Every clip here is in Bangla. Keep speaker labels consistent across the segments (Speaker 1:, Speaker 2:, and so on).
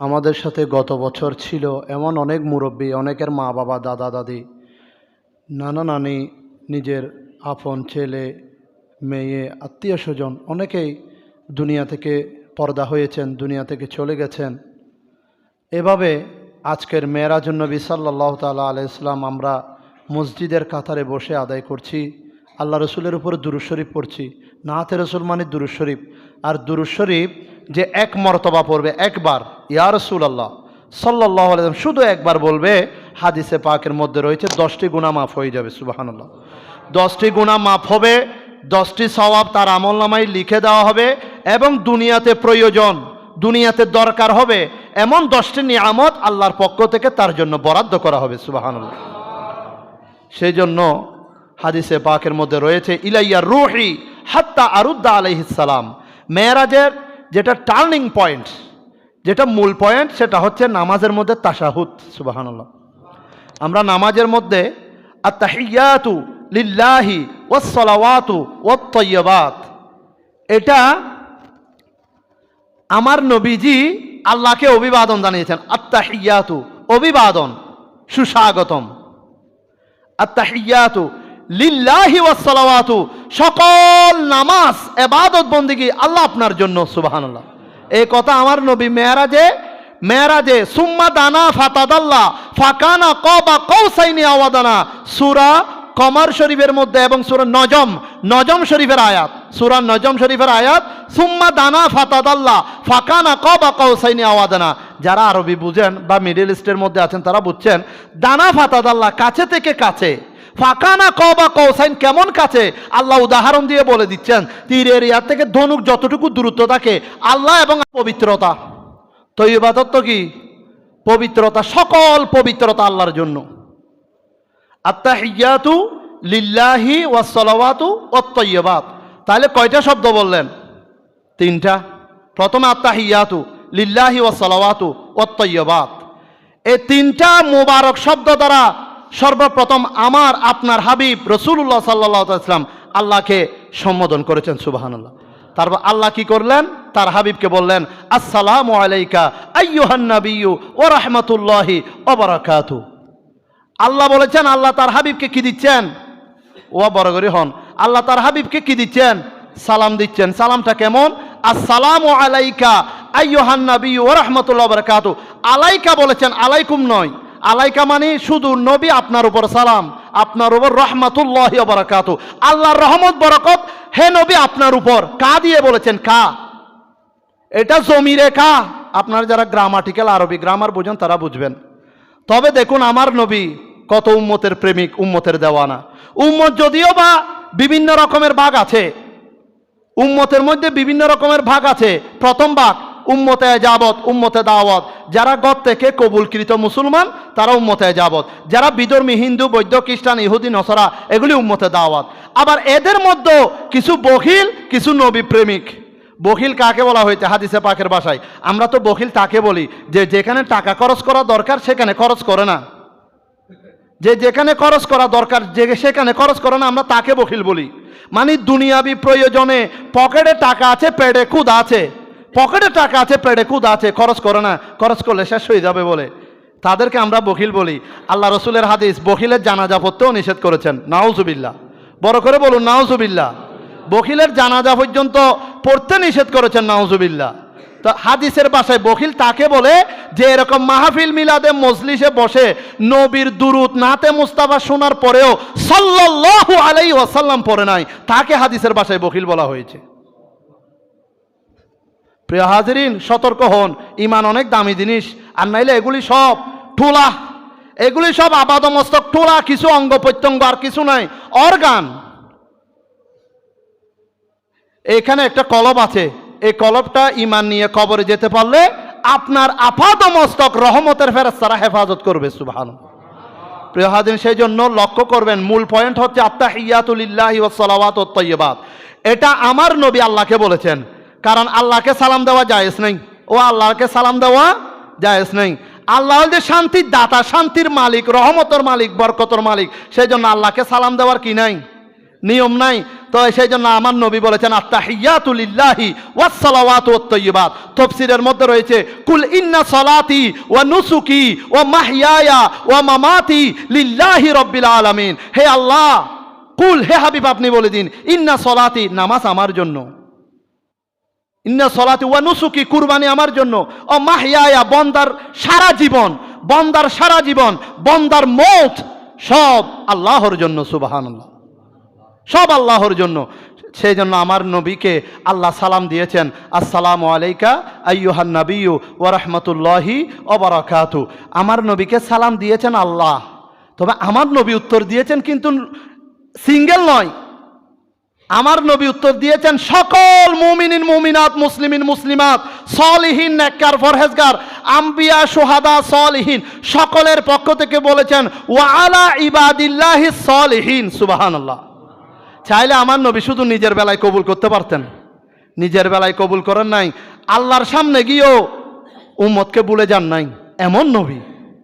Speaker 1: আমাদের সাথে গত বছর ছিল এমন অনেক মুরব্বী, অনেকের মা বাবা, দাদা, দাদি। নানা নানি, নিজের আপন ছেলে, মেয়ে, আত্মীয় স্বজন, অনেকেই দুনিয়া থেকে পর্দা হয়েছেন, দুনিয়া থেকে চলে গেছেন। এভাবে আজকের মেয়েরাজুন নবী সাল্লাহ তালা আলাইসলাম আমরা মসজিদের কাতারে বসে আদায় করছি, আল্লাহ রসুলের উপরে দুরুশরীফ পড়ছি, নাহাতে রসুল মানে দুরুশরীফ আর দুরুশরীফ যে এক মর্তবা পড়বে, একবার ইয়া রসুল আল্লাহ সাল্লাহ শুধু একবার বলবে, হাদিসে পাকের মধ্যে রয়েছে, দশটি গুণা মাফ হয়ে যাবে, সুবাহানুল্লাহ। দশটি গুণা মাফ হবে, দশটি সওয়াব তার আমল নামায় লিখে দেওয়া হবে, এবং দুনিয়াতে প্রয়োজন, দুনিয়াতে দরকার হবে, এমন দশটি নিয়ামত আল্লাহর পক্ষ থেকে তার জন্য বরাদ্দ করা হবে, সুবাহানুল্লাহ। সেই জন্য হাদিসে পাকের মধ্যে রয়েছে, ইলাইয়া রুহি হাত্তা আরুদ্দা আলাইহিসালাম মেয়েরাজের যেটা টার্নিং পয়েন্ট যেটা মূল পয়েন্ট সেটা হচ্ছে নামাজের মধ্যে তাশাহুদ, সুবাহানুল্লাহ। আমরা নামাজের মধ্যে আত্তাহিয়াতু লিল্লাহি ওয়াসসালাওয়াতু ওয়াত এটা আমার নবীজি আল্লাহকে অভিবাদন জানিয়েছেন। আত্তাহিয়াতু, অভিবাদন, সুস্বাগতম। আত্তাহিয়াতু লিল্লাহি ওয়াসসালাওয়াতু, সকল নামাজ, এবাদত বন্দিগি আল্লাহ আপনার জন্য, সুবহানাল্লাহ। এই কথা আমার নবী মেয়ারাজে মেয়ারাজে, সুম্মা দানা ফাতাদাল্লাহ ফাকানা কবা কৌসাইনি আওয়াদানা, সুরা কমার শরীফের মধ্যে এবং সূরা নজম নজম শরীফের আয়াত, সূরা নজম শরীফের আয়াত, সুম্মা দানা ফাতাদাল্লাহ ফাকানা কবা কৌসাইনি আওয়াদানা। যারা আরবি বুঝেন বা মিডল ইস্টের মধ্যে আছেন তারা বুঝছেন, দানা ফাতাদাল্লাহ কাছে থেকে কাছে ফাঁকানা কবা কৌসাইন কেমন কাছে? আল্লাহ উদাহরণ দিয়ে বলে দিচ্ছেন, তীরের ইয়ার থেকে ধনুক যতটুকু দূরত্ব থাকে, আল্লাহ এবং পবিত্রতা। তো ইবাদত তো কি? পবিত্রতা, সকল পবিত্রতা আল্লাহর জন্য। আত্মাহিয়াতু লিল্লাহি ওয়াসলাওয়াতু ওয়াত্তয়্যবাত তাহলে কয়টা শব্দ বললেন? তিনটা। প্রথমে আত্মাহিয়াতু লিল্লাহি ওয়াসলাওয়াতু ওয়াত্তয়্যবাত এই তিনটা মোবারক শব্দ দ্বারা সর্বপ্রথম আমার, আপনার হাবিব রসুল্লাহ সাল্লাহ ইসলাম আল্লাহকে সম্বোধন করেছেন সুবাহান্লাহ তারপর আল্লাহ কি করলেন? তার হাবিবকে বললেন, আসসালামু আলাইকা আইয়ুহান্নাবিয়ু ও রহমতুল্লাহি ওবরাকাতু আল্লাহ বলেছেন, আল্লাহ তার হাবিবকে কি দিচ্ছেন? ও বড় করে হন, আল্লাহ তার হাবিবকে কি দিচ্ছেন? সালাম দিচ্ছেন। সালামটা কেমন? আসসালামু আলাইকা আইয়ুহান্নাবি ও রহমতুল্লাহ বরকাতু আলাইকা বলেছেন, আলাইকুম নয়। আলাইকা মানে শুধু নবী আপনার উপর সালাম, আপনার উপর রহমাতুল্লাহ বরাকাতু। আল্লাহর রহমত, বরকত, হে নবী আপনার উপর। কা দিয়ে বলেছেন কা। এটা জমিরে কা। আপনার যারা গ্রামাটিক্যাল আরবি গ্রামার বুঝেন, তারা বুঝবেন। তবে দেখুন, আমার নবী কত উম্মতের প্রেমিক, উম্মতের দেওয়ানা। উম্মত যদিও বা বিভিন্ন রকমের ভাগ আছে, উম্মতের মধ্যে বিভিন্ন রকমের ভাগ আছে। প্রথম ভাগ উম্মতে যাবত উম্মতে দাওয়াত। যারা গত থেকে কবুলকৃত মুসলমান, তারা উম্মতে যাবত যারা বিধর্মী, হিন্দু বৈদ্য খ্রিস্টান, ইহুদি, নসরা, এগুলি উম্মতে দাওয়াত। আবার এদের মধ্যে কিছু বখিল, কিছু নবী প্রেমিক। বখিল কাকে বলা হয়েছে? হাদিসে পাকের বাসায়। আমরা তো বখিল তাকে বলি, যে যেখানে টাকা খরচ করা দরকার, সেখানে খরচ করে না। যে যেখানে খরচ করা দরকার, যে সেখানে খরচ করে না, আমরা তাকে বখিল বলি। মানে দুনিয়াবি প্রয়োজনে পকেটে টাকা আছে, পেটে খুদ আছে। পকেটে টাকা আছে, পেটে খুদ আছে, খরচ করে না, খরচ করলে শেষ হয়ে যাবে বলে। তাদেরকে আমরা বখিল বলি। আল্লাহ রসুলের হাদিস, বখিলের জানাজা পড়তেও নিষেধ করেছেন। নাউজুবিল্লা বড় করে বলুন নাউজুবিল্লা বখিলের জানাজা পর্যন্ত পড়তে নিষেধ করেছেন নাউজুবিল্লা তো হাদিসের বাসায় বখিল তাকে বলে যে, এরকম মাহফিল মিলাদে মজলিসে বসে নবীর দুরুদ, নাতে মুস্তাফা শোনার পরেও সাল্লাল্লাহু আলাই ওয়াসাল্লাম পড়ে নাই। তাকে হাদিসের বাসায় বখিল বলা হয়েছে। প্রিয় হাজরিন, সতর্ক হন। ইমান অনেক দামি জিনিস। আর নাইলে এগুলি সব ঠোলা। এগুলি সব আবাদমস্তক ঠোলা, কিছু অঙ্গ প্রত্যঙ্গ আর কিছু নাই। অর্গান। এখানে একটা কলব আছে। এই কলবটা ইমান নিয়ে কবরে যেতে পারলে আপনার আপাদ মস্তক রহমতের ফেরাস্তারা হেফাজত করবে সুবহান প্রিয় হাদিন সেই জন্য লক্ষ্য করবেন, মূল পয়েন্ট হচ্ছে আত্মা হিয়াতুলিল্লাহি ওয়াসসালাওয়াত তৈয়বাত এটা আমার নবী আল্লাহকে বলেছেন। কারণ আল্লাহকে সালাম দেওয়া জায়েজ নেই। ও আল্লাহকে সালাম দেওয়া জায়েজ নেই। আল্লাহ যে শান্তির দাতা, শান্তির মালিক, রহমতর মালিক, বরকতর মালিক। সেই জন্য আল্লাহকে সালাম দেওয়ার কি নাই? নিয়ম নাই। তো সেই জন্য আমার নবী বলেছেন তাফসীরের মধ্যে রয়েছে, কুল ইন্না সলাতি ওয়া নুসুকি ওয়া মাহইয়ায়া ওয়া মামাতি লিল্লাহি রাব্বিল আলামিন। হে আল্লাহ, কুল, হে হাবিব, আপনি বলে দিন, ইন্না সলাতি, নামাজ আমার জন্য। ইন্না সলাতি ওয়া নুসুকি কুরবানি আমার জন্য। ও মাহিয়ায়া, বন্দার সারা জীবন, বন্দার সারা জীবন, বন্দার মৌত সব আল্লাহর জন্য, সুবহানাল্লাহ। সব আল্লাহর জন্য। সেই জন্য আমার নবীকে আল্লাহ সালাম দিয়েছেন, আসসালামু আলাইকা আইয়ুহান নবিয়ু ওয়া রাহমাতুল্লাহি ওয়া বারাকাতু। আমার নবীকে সালাম দিয়েছেন আল্লাহ। তবে আমার নবী উত্তর দিয়েছেন কিন্তু সিঙ্গেল নয়। আমার নবী উত্তর দিয়েছেন, সকল মুমিনিন, মুমিনাত, মুসলিমিন, মুসলিমাত, সলিহীন, নেককার ফরহেজগার আম্বিয়া, সোহাদা, সলিহীন, সকলের পক্ষ থেকে বলেছেন, ওয়া আলা ইবাদিল্লাহি সলিহীন সুবহানাল্লাহ। চাইলে আমার নবী শুধু নিজের বেলায় কবুল করতে পারতেন। নিজের বেলায় কবুল করেন নাই। আল্লাহর সামনে গিয়েও উম্মতকে বলে যান নাই। এমন নবী।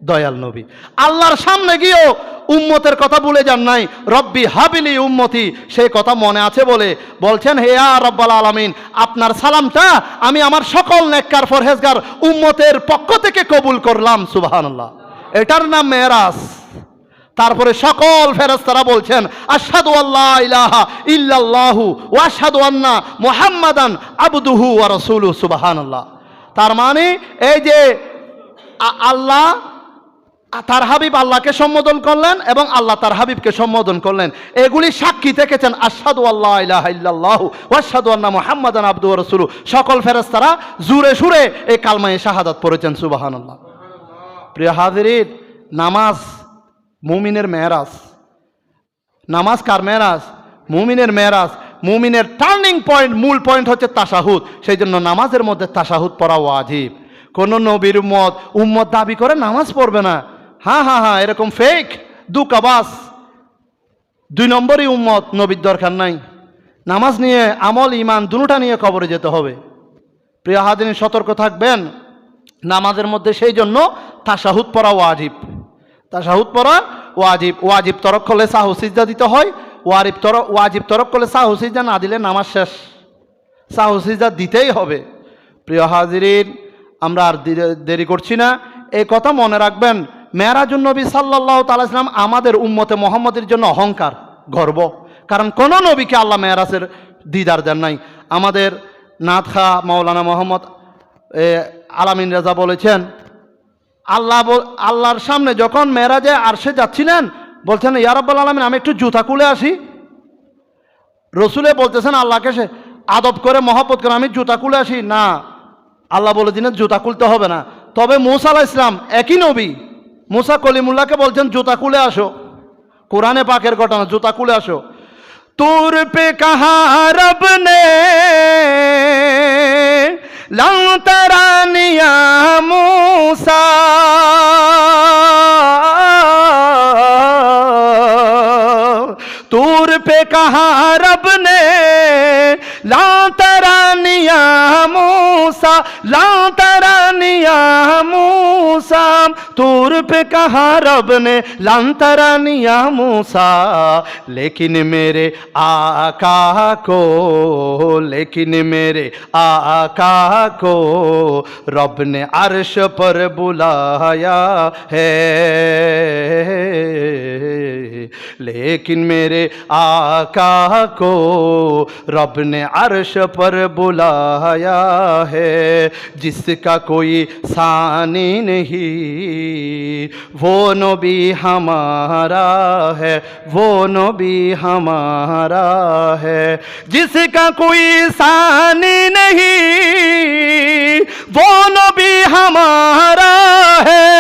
Speaker 1: দয়াল নবী। আল্লাহর সামনে গিয়েও উম্মতের কথা ভুলে যান নাই। রব্বি হাবিলি উম্মতি সেই কথা মনে আছে বলে বলছেন, হে আ রব্বাল আলামিন, আপনার সালামটা আমি আমার সকল নেককার ফরহেজগার উম্মতের পক্ষ থেকে কবুল করলাম, সুবহানাল্লাহ। এটার নাম মেরাজ তারপরে সকল ফেরেশতারা বলছেন, আশহাদু আল্লাহ ইলাহা ইল্লাল্লাহু ওয়া আশহাদু আন্না মুহাম্মাদান আবদুহু ওয়া সুবহানাল্লাহ। তার মানে এই যে আল্লাহ তার হাবিব আল্লাহকে সম্বোধন করলেন এবং আল্লাহ তার হাবিবকে সম্বোধন করলেন। এগুলি সাক্ষী থেকেছেন, আশহাদু আল্লাহ ইলাহা ইল্লাল্লাহু ওয়া আশহাদু আন্না মুহাম্মাদান রাসূলুহু। সকল ফেরেশতারা জুরে সুরে এই কালমায়ে শাহাদাত পড়েছেন, সুবহানাল্লাহ। প্রিয় হাজিরিন, নামাজ মুমিনের মেহরাজ নামাজ কার মেহরাজ মুমিনের মেহরাজ মুমিনের টার্নিং পয়েন্ট, মূল পয়েন্ট হচ্ছে তাসাহুদ সেই জন্য নামাজের মধ্যে তাসাহুদ পড়া ওয়াজিব। কোন নবীর উম্মত উম্মত দাবি করে নামাজ পড়বে না। হ্যাঁ হ্যাঁ হ্যাঁ এরকম ফেক দু কাবাস। দুই নম্বরই উম্মত, নবীর দরকার নাই। নামাজ নিয়ে আমল ইমান দুটা নিয়ে কবরে যেতে হবে। প্রিয় হাদিন সতর্ক থাকবেন, নামাজের মধ্যে সেই জন্য তাসাহুদ পড়া ওয়াজিব। তাসাহুদ পড়া ওয়াজিব। ওয়াজিব তরক করলে সাহু, সিজদা দিতে হয়। ওয়ারিব তর, ওয়াজিব তরক করলে সাহু, সিজদা না দিলে নামাজ শেষ। সাহু, সিজদা দিতেই হবে। প্রিয় হাজিরিন, আমরা আর দেরি করছি না। এই কথা মনে রাখবেন মেয়ারাজুন নবী সাল্লাহ তালাম আমাদের উম্মতে মোহাম্মদের জন্য অহংকার, গর্ব। কারণ কোনো নবীকে আল্লাহ মেয়ারাজের দিদার দেন নাই। আমাদের নাথ খা মৌলানা মোহাম্মদ আলামিন রাজা বলেছেন, আল্লাহ আল্লাহর সামনে যখন মেরাজে আরশে যাচ্ছিলেন, বলছেন ইয়ারব্বাল আলমিন, আমি একটু জুতা খুলে আসি। রসুলে বলতেছেন, আল্লাহকে সে আদব করে মহব্বত করে আমি জুতা খুলে আসি। না, আল্লাহ বলে দিনের জুতা খুলতে হবে না। তবে মুসা আলাহ ইসলাম একই নবী মুসা কলিমুল্লাহকে বলছেন, জুতা কুলে আসো। কোরআনে পাকের ঘটনা, জুতা কুলে আসো। তুর পে কাহারব নে? মুসা। তুর পে কাহারব रब ने लातरानिया मूसा। लातरानिया मूसा तूर पे कहा रब ने लातरानिया मूसा। लेकिन मेरे आका को, लेकिन मेरे आका को रब ने अर्श पर बुलाया है। लेकिन मेरे आका को रब ने अर्श पर बुलाया है, जिसका कोई सानी नहीं। वो नबी हमारा है, वो नबी हमारा है, जिसका कोई सानी नहीं। वो नबी हमारा है।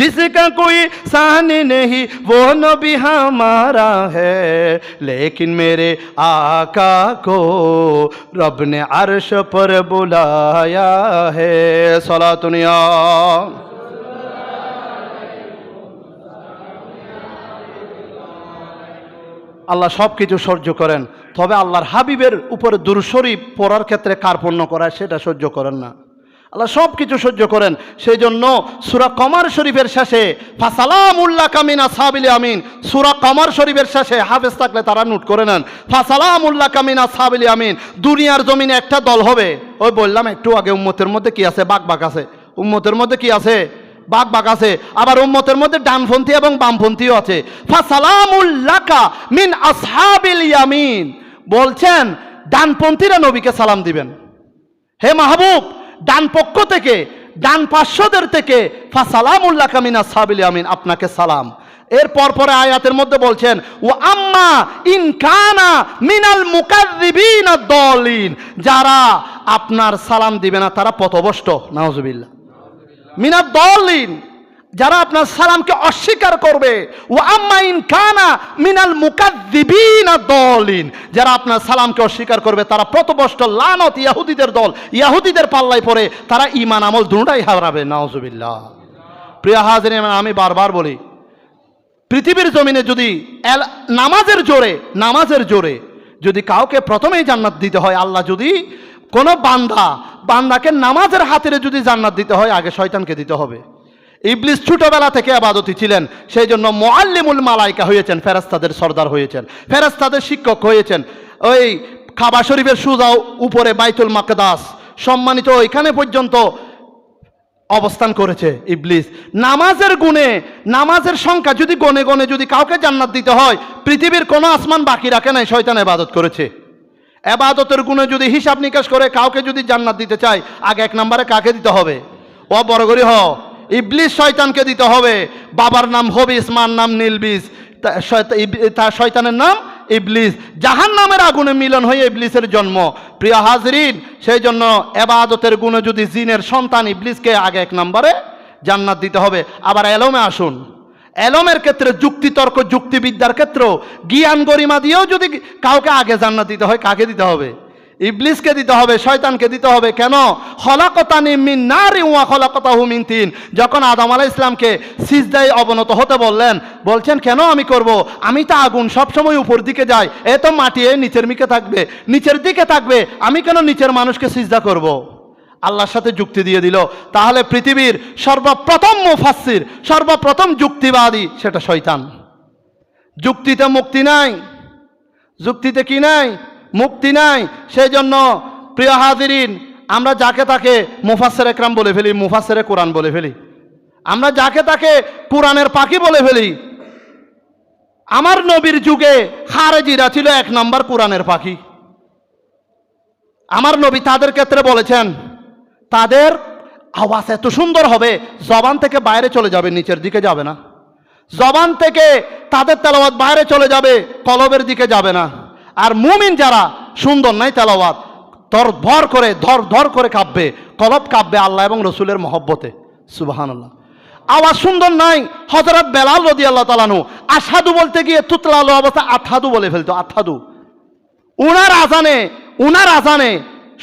Speaker 1: जिसका कोई सान नहीं वो नबी हमारा है लेकिन मेरे आका को रब ने अर्श पर बुलाया है सला दुनिया আল্লাহ সব কিছু সহ্য করেন তবে আল্লাহর হাবিবের উপরে দুরশরীফ পড়ার ক্ষেত্রে কার্পণ্য করা সেটা সহ্য করেন না আল্লাহ সব কিছু সহ্য করেন। সেই জন্য সুরা কমার শরীফের শেষে ফাসালামুল্লাহ কামিন সাবিল আমিন সুরা কমার শরীফের শেষে হাফেজ থাকলে তারা নোট করে নেন ফাসালামুল্লাহ কামিন সাবিল আমিন দুনিয়ার জমিনে একটা দল হবে। ওই বললাম, একটু আগে উম্মতের মধ্যে কি আছে? বাঘ বাঘ আছে। উম্মতের মধ্যে কি আছে? বাঘ বাঘ আছে। আবার উম্মতের মধ্যে ডানপন্থী এবং বামপন্থীও আছে। ফাসালামুল্লাকা মিন আসহাবিল ইয়ামিন বলছেন, ডানপন্থীরা নবীকে সালাম দিবেন। হে মাহবুব ডান পক্ষ থেকে, ডান পার্শ্বদের থেকে, ফাসালামুল্লাহ কামিনা সাবিল আমিন আপনাকে সালাম। এর পর আয়াতের মধ্যে বলছেন ও আম্মা ইন কানা মিনাল মুকাদ্দিবিন দলিন যারা আপনার সালাম দিবে না, তারা পথভষ্ট নাউজুবিল্লাহ। মিনাদ দলিন যারা আপনার সালামকে অস্বীকার করবে ও আম্মা ইন কানা মিনাল মুকাদ্দিবিন দলিন, যারা আপনার সালামকে অস্বীকার করবে, তারা প্রতবষ্ট লানত ইয়াহুদিদের দল, ইয়াহুদিদের পাল্লায় পড়ে, তারা ইমান আমল দুটাই হারাবে, নাউজুবিল্লাহ। প্রিয় হাজির আমি বারবার বলি, পৃথিবীর জমিনে যদি নামাজের জোরে নামাজের জোরে যদি কাউকে প্রথমেই জান্নাত দিতে হয়, আল্লাহ যদি কোনো বান্দা, বান্দাকে নামাজের হাতেরে যদি জান্নাত দিতে হয়, আগে শয়তানকে দিতে হবে। ইবলিস ছোটবেলা থেকে আবাদতি ছিলেন। সেই জন্য মোয়াল্লিমুল মালাইকা হয়েছেন ফেরাস্তাদের সর্দার হয়েছেন ফেরাস্তাদের শিক্ষক হয়েছেন। ওই খাবা শরীফের সুজাও উপরে বাইতুল মাকদাস সম্মানিত ওইখানে পর্যন্ত অবস্থান করেছে ইবলিস। নামাজের গুণে, নামাজের সংখ্যা যদি গনে গনে যদি কাউকে জান্নাত দিতে হয়, পৃথিবীর কোনো আসমান বাকি রাখে নাই, শয়তান এবাদত করেছে। এবাদতের গুণে যদি হিসাব নিকাশ করে, কাউকে যদি জান্নাত দিতে চায়, আগে এক নম্বরে কাকে দিতে হবে? ও বড় করি হ। ইবলিস শয়তানকে দিতে হবে। বাবার নাম হবিস, মার নাম নীলবিস। তার শয়তানের নাম ইবলিস। জাহান নামের আগুনে মিলন হয়ে ইবলিসের জন্ম। প্রিয় হাজরিন সেই জন্য এবাদতের গুণে যদি জিনের সন্তান ইবলিসকে আগে এক নম্বরে জান্নাত দিতে হবে। আবার এলমে আসুন। এলমের ক্ষেত্রে যুক্তিতর্ক, যুক্তিবিদ্যার ক্ষেত্রেও জ্ঞান গরিমা দিয়েও যদি কাউকে আগে জান্নাত দিতে হয়, কাকে দিতে হবে? ইবলিসকে দিতে হবে, শয়তানকে দিতে হবে। কেন? হলাকতানি মিন নারি ওয়া হলাকতাহু মিন তিন। যখন আদম আলাইহিস ইসলামকে সিজদায় অবনত হতে বললেন, বলছেন, কেন আমি করব? আমি তো আগুন সবসময় উপর দিকে যাই। এ তো মাটি নিচের মিকে থাকবে। নিচের দিকে থাকবে। আমি কেন নিচের মানুষকে সিজদা করব। আল্লাহর সাথে যুক্তি দিয়ে দিল। তাহলে পৃথিবীর সর্বপ্রথম মুফাসসির, সর্বপ্রথম যুক্তিবাদী সেটা শয়তান। যুক্তিতে মুক্তি নাই। যুক্তিতে কি নাই? মুক্তি নাই। সেই জন্য প্রিয় হাজিরিন, আমরা যাকে তাকে মুফাসের একরাম বলে ফেলি মুফাসেরে কোরআন বলে ফেলি। আমরা যাকে তাকে কোরআনের পাখি বলে ফেলি। আমার নবীর যুগে খারেজিরা ছিল এক নম্বর কোরআনের পাখি। আমার নবী তাদের ক্ষেত্রে বলেছেন, তাদের আওয়াজ এত সুন্দর হবে, জবান থেকে বাইরে চলে যাবে, নিচের দিকে যাবে না। জবান থেকে তাদের তেলাওয়াত বাইরে চলে যাবে, কলবের দিকে যাবে না। আর মুমিন যারা সুন্দর নাই তেলাওয়াত, ধর করে, ধর ধর করে কাঁপবে, কলব কাঁপবে আল্লাহ এবং রসুলের মহব্বতে। সুবাহান্লাহ আওয়াজ সুন্দর নাই হজরত বেলাল রদি আল্লাহ তালানু আসাদু বলতে গিয়ে তুতলালো অবস্থা, আথাদু বলে ফেলতো, আথাদু। উনার আজানে উনার আজানে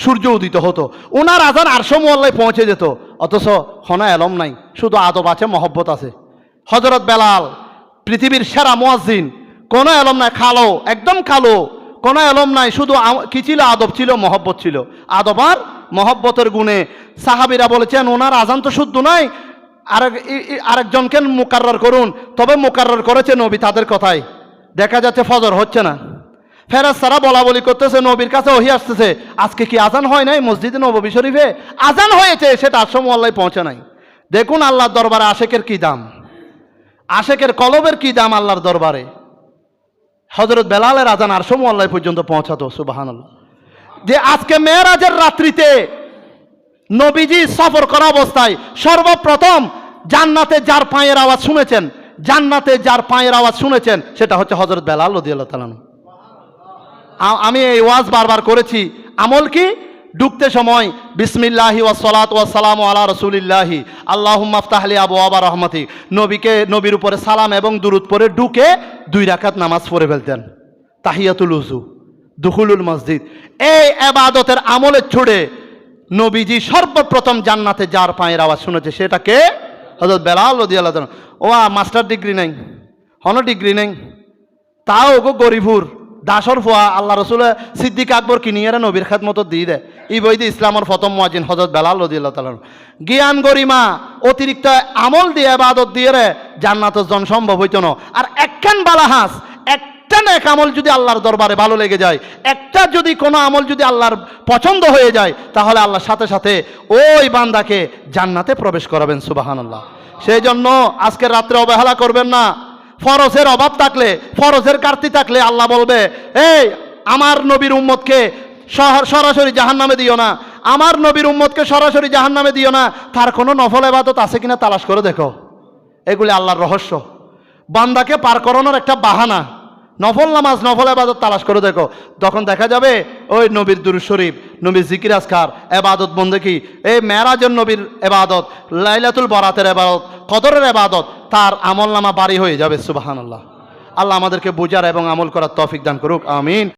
Speaker 1: সূর্য উদিত হতো। উনার আজান আরশো মোল্লায় পৌঁছে যেত, অথচ হনা এলম নাই, শুধু আদব আছে, মহব্বত আছে। হজরত বেলাল, পৃথিবীর সেরা মোয়াজিন কোনো এলম নাই, খালো, একদম কালো কোনো এলম নাই, শুধু কি ছিল? আদব ছিল, মহব্বত ছিল। আদব আর মহব্বতের গুণে সাহাবিরা বলেছেন, ওনার আজান তো শুদ্ধ নয় আরেক আরেকজনকে মোকারর করুন। তবে মোকারর করেছে নবী তাদের কথাই। দেখা যাচ্ছে ফজর হচ্ছে না। ফেরাজ সারা বলা বলি করতেছে, নবীর কাছে ওহি আসতেছে, আজকে কি আজান হয় নাই মসজিদে নবী শরীফে? আজান হয়েছে, সেটা আশ্রম আল্লাহ পৌঁছে নাই। দেখুন আল্লাহর দরবারে আশেকের কি দাম? আশেকের কলবের কি দাম আল্লাহর দরবারে? হজরত বেলালের আজান আর আল্লাহ পর্যন্ত পৌঁছাতো সুবাহান যে আজকে মেয়েরাজের রাত্রিতে নবীজি সফর করা অবস্থায় সর্বপ্রথম জান্নাতে যার পায়ের আওয়াজ শুনেছেন, জান্নাতে যার পায়ের আওয়াজ শুনেছেন, সেটা হচ্ছে হজরত বেলাল রদিয়াল্লাহ তালানু আমি এই ওয়াজ বারবার করেছি, আমল কি? ঢুকতে সময় বিসমিল্লাহি ওয়াসসালাত ওয়াসসালামু আলা রসুলিল্লাহি। আল্লাহ মাফতাহলি আবু আবা রহমতি। নবীকে, নবীর উপরে সালাম এবং দুরুদ পরে ঢুকে দুই রাকাত নামাজ পড়ে ফেলতেন। তাহিয়াতুল উজু দুহুলুল মসজিদ। এই এবাদতের আমলের ছুড়ে নবীজি সর্বপ্রথম জান্নাতে যার পায়ের আওয়াজ শুনেছে সেটাকে হজরত বেলাল রদি আল্লাহ ও মাস্টার ডিগ্রি নেই হন ডিগ্রি নেই। তাও গো গরিবুর, দাসর ফুয়া, আল্লাহ রসুল সিদ্দিক আকবর কিনিয়ে নবীর খাত মতো দিয়ে দেয়। ই বৈদি ইসলামের প্রথম মহাজিন হজরত বেলাল তালন জ্ঞান গরিমা, অতিরিক্ত আমল দিয়ে আবাদত দিয়ে রে জান্নাতের জন সম্ভব হইতো না। আর একখান বালা হাঁস একটা এক আমল যদি আল্লাহর দরবারে ভালো লেগে যায়, একটা যদি কোনো আমল যদি আল্লাহর পছন্দ হয়ে যায়, তাহলে আল্লাহর সাথে সাথে ওই বান্দাকে জান্নাতে প্রবেশ করাবেন সুবাহান আল্লাহ সেই জন্য আজকের রাত্রে অবহেলা করবেন না। ফরজের অভাব থাকলে, ফরজের কার্তি থাকলে আল্লাহ বলবে, এই, আমার নবীর উম্মতকে সরাসরি জাহান নামে দিও না। আমার নবীর উম্মতকে সরাসরি জাহান নামে দিও না। তার কোনো নফল এবাদত আছে কিনা তালাশ করে দেখো। এগুলি আল্লাহর রহস্য। বান্দাকে পার করানোর একটা বাহানা। নফল নামাজ, নফল এবাদত তালাশ করে দেখো। তখন দেখা যাবে, ওই নবীর দুরু শরীফ, নবীর জিকির আসকার এবাদত বন্দেকি এই মেরাজের নবীর এবাদত, লাইলাতুল বরাতের এবাদত, কদরের এবাদত, তার আমল নামা বাড়ি হয়ে যাবে সুবাহান আল্লাহ আল্লাহ আমাদেরকে বুঝার এবং আমল করার তফিক দান করুক, আমিন।